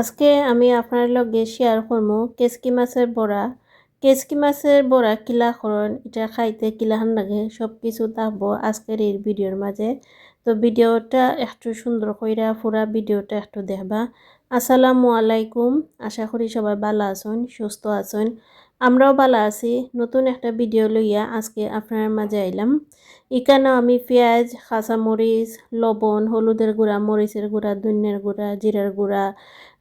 আজকে আমি আপনার লগে শেয়ার করব কেসকি মাছের বড়া কেসকি মাছের বড়া কিলা করন এটা খাইতে কিলাহান লাগে। সব কিছু থাকব আজকের এই ভিডিওর মাঝে তো ভিডিওটা একটু সুন্দর কইরা পুরা ভিডিওটা একটু দেখবা। আসসালামু আলাইকুম। আশা করি সবাই ভালো আছেন, সুস্থ আছেন। আমরাও ভালো আছি। নতুন একটা ভিডিও লইয়া আজকে আপনার মাঝে আইলাম। এখানে আমি পেঁয়াজ, কাঁচামরিচ, লবণ, হলুদের গুঁড়া, মরিচের গুঁড়া, ধনিয়ার গুঁড়া, জিরার গুঁড়া,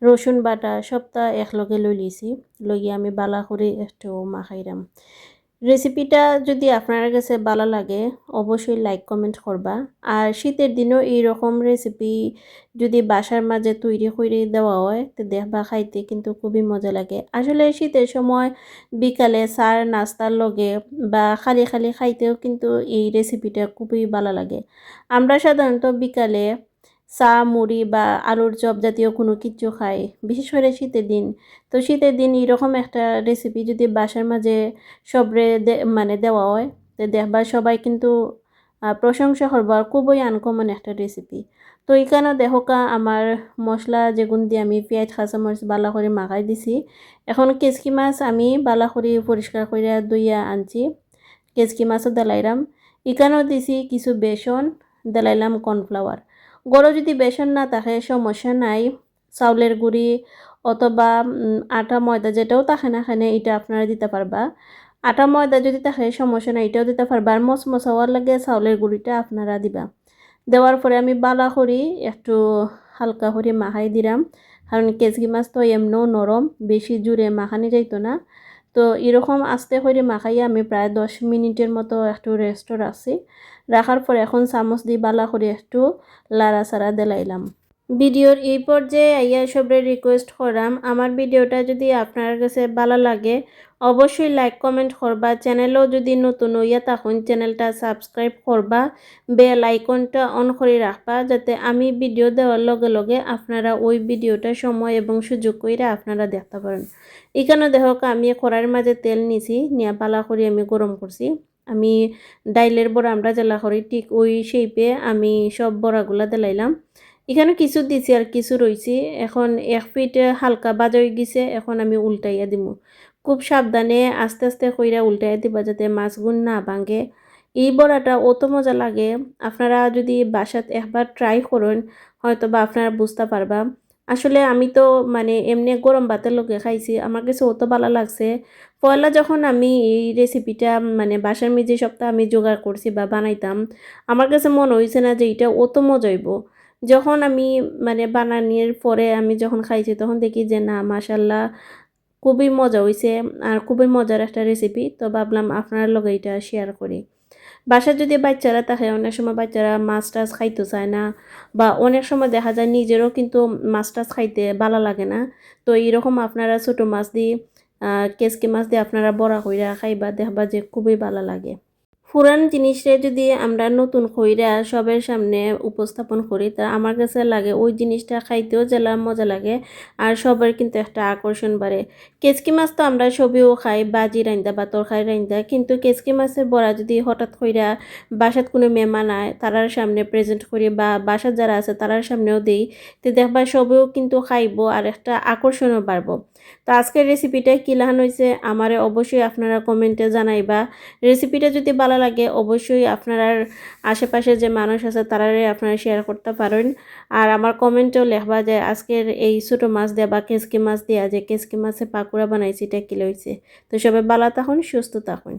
রসুন বাটা সবটা একলগে লই লিছি লইয়া আমি বালা করে একটু মাখাইরাম। রেসিপিটা যদি আপনার কাছে ভালো লাগে, অবশ্যই লাইক কমেন্ট করবা। আর শীতের দিনও এইরকম রেসিপি যদি বাসার মাঝে তৈরি করে দেওয়া হয়, তো দেখবা খাইতে কিন্তু খুবই মজা লাগে। আসলে শীতের সময় বিকালে সার নাস্তার লগে বা খালি খালি খাইতেও কিন্তু এই রেসিপিটা খুবই ভালো লাগে। আমরা সাধারণত বিকালে চা, মুড়ি বা আলুর চপ জাতীয় কোনো কিছু খাই বিশেষ করে শীতের দিন। তো শীতের দিন এরকম একটা রেসিপি যদি বাসার মাঝে সবরে মানে দেওয়া হয়, তো দেখবা সবাই কিন্তু প্রশংসা করবার খুবই আনকমন একটা রেসিপি তো এখানে দেখোকা আমার মশলা যেগুন দিয়ে আমি পেঁয়াজ, কাঁচামরিচ বালা করে মাখাই দিছি, এখন কেচকি মাছ আমি বালা করে পরিষ্কার করে দইয়া আনছি, কেচকি মাছও দেলাইলাম। এখানেও দিছি কিছু বেসন, দেলাইলাম কর্নফ্লাওয়ার গরো যদি বেসন না থাকে সমস্যা নাই। চাউলের গুঁড়ি অথবা আটা, ময়দা যেটাও থাকে না এখানে এটা আপনারা দিতে পারবা। আটা, ময়দা যদি থাকে সমস্যা নাই, এটাও দিতে পারবা। আর মশমশা হওয়ার লাগে চাউলের গুঁড়িটা আপনারা দিবা। দেওয়ার পরে আমি বালা করি, একটু হালকা করে মাখাই দিলাম। কারণ কেজকি মাছ তো এমনও নরম, বেশি জুড়ে মাখানি যাইতো না। তো এরকম আস্তে করে মাখাইয়া আমি প্রায় দশ মিনিটের মতো একটু রেস্টর রাখছি। রাখার পর এখন চামচ দিয়ে বালা করে একটু লাড়া সাড়া দেলাইলাম। ভিডিওর এই পর্যায়ে আইয়া সবরে রিকোয়েস্ট করাম। আমার ভিডিওটা যদি আপনার কাছে ভালো লাগে, অবশ্যই লাইক কমেন্ট করবা। চ্যানেলও যদি নতুন হইয়া তখন চ্যানেলটা সাবস্ক্রাইব করবা। বেল আইকনটা অন করে রাখবা, যাতে আমি ভিডিও দেওয়ার লগে লগে আপনারা ওই ভিডিওটা সময় এবং সুযোগ করে আপনারা দেখতে পারেন। এখানে দেখক আমি কড়াইয়ের মাঝে তেল নিছি, নিয়া পালা করে আমি গরম করছি। আমি ডাইলের বড়া আমরা জেলা করি, ঠিক ওই শেপে আমি সব বড়াগুলা দিলাইলাম। এখানে কিছু দিছি আর কিছু রয়েছি এখন এক ফিট হালকা বাজা হয়ে গেছে, এখন আমি উল্টাইয়া দিব খুব সাবধানে আস্তে আস্তে কইরা উল্টাইয়া দিবা যাতে মাছগুন না ভাঙে। এই বড়াটা অত মজা লাগে, আপনারা যদি বাসাত একবার ট্রাই করুন হয়তো বা আপনারা বুঝতে পারবা। আসলে আমি তো মানে এমনি গরম ভাতের লোকে খাইছি, আমার কাছে অত ভালো লাগছে। পয়লা যখন আমি এই রেসিপিটা মানে বাসার মেঝে সপ্তাহ আমি জোগাড় করছি বা বানাইতাম, আমার কাছে মনে হয়েছে না যে এটা অত মজা হইব। যখন আমি মানে বানানির পরে আমি যখন খাইছি, তখন দেখি যে না মাসাল্লাহ খুবই মজা হয়েছে আর খুবই মজার একটা রেসিপি তো ভাবলাম আপনার লগে এটা শেয়ার করি। বাসায় যদি বাচ্চারা থাকে, অনেক সময় বাচ্চারা মাছ টাছ খাইতে চায় না বা অনেক সময় দেখা যায় নিজেরও কিন্তু মাছ টাছ খাইতে ভালো লাগে না। তো এইরকম আপনারা ছোটো মাছ দিয়ে কেসকি মাছ দিয়ে আপনারা বড়া কইরা খাইবা, দেখবা যে খুবই ভালো লাগে। পুরান জিনিসটা যদি আমরা নতুন কইরা সবের সামনে উপস্থাপন করি, তা আমার কাছে লাগে ওই জিনিসটা খাইতেও জেলা মজা লাগে আর সবার কিন্তু একটা আকর্ষণ বাড়ে। কেচকি মাছ তো আমরা সবেও খাই, বাজি রাইন্দা বা তরকারি রাইন্দা, কিন্তু কেচকি মাছের বড়া যদি হঠাৎ কইরা বাসাত কোনো মেহমান আয়, তারার সামনে প্রেজেন্ট করি বা বাসার যারা আছে তারার সামনেও দিই, তো দেখবা সবেও কিন্তু খাইব আর একটা আকর্ষণও বাড়বো। তো আজকের রেসিপিটা কী লাহান হয়েছে আমারে অবশ্যই আপনারা কমেন্টে জানাইবা। রেসিপিটা যদি ভালো লাগে, অবশ্যই আপনার আশেপাশে যে মানুষ আছে তারারে আপনারা শেয়ার করতে পারেন। আর আমার কমেন্টেও লেখবা যে আজকের এই ছোটো মাছ দেয়া বা কেসকি মাছ দেয়া যে কেসকি মাছে পাকুড়া বানাইছি এটা কি লইছে? তো সবাই ভালো থাকুন, সুস্থ থাকুন।